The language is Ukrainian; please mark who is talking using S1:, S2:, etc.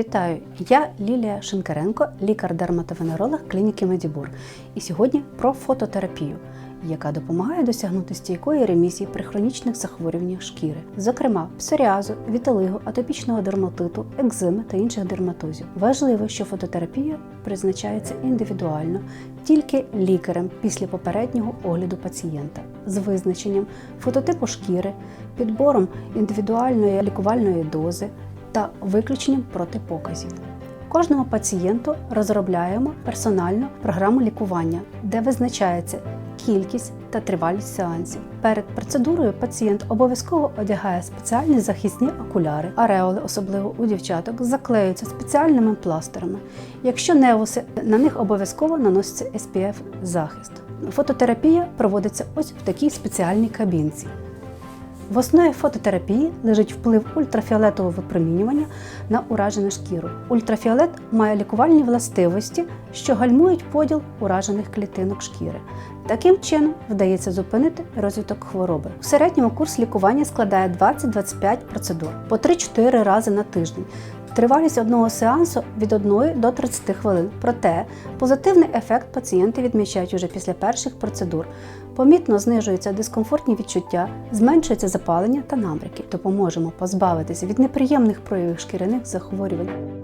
S1: Вітаю! Я Лілія Шинкаренко, лікар-дерматовенеролог клініки Медібур. І сьогодні про фототерапію, яка допомагає досягнути стійкої ремісії при хронічних захворюваннях шкіри, зокрема псоріазу, вітилигу, атопічного дерматиту, екзими та інших дерматозів. Важливо, що фототерапія призначається індивідуально тільки лікарем після попереднього огляду пацієнта з визначенням фототипу шкіри, підбором індивідуальної лікувальної дози та виключенням протипоказів. Кожному пацієнту розробляємо персональну програму лікування, де визначається кількість та тривалість сеансів. Перед процедурою пацієнт обов'язково одягає спеціальні захисні окуляри, ареоли, особливо у дівчаток, заклеюються спеціальними пластерами. Якщо невуси, на них обов'язково наноситься SPF захист. Фототерапія проводиться ось в такій спеціальній кабінці. В основі фототерапії лежить вплив ультрафіолетового випромінювання на уражену шкіру. Ультрафіолет має лікувальні властивості, що гальмують поділ уражених клітинок шкіри. Таким чином вдається зупинити розвиток хвороби. У середньому курс лікування складає 20-25 процедур по 3-4 рази на тиждень. Тривалість одного сеансу від 1 до 30 хвилин. Проте позитивний ефект пацієнти відмічають уже після перших процедур. Помітно знижуються дискомфортні відчуття, зменшується запалення та набряки. Допоможемо позбавитися від неприємних проявів шкіряних захворювань.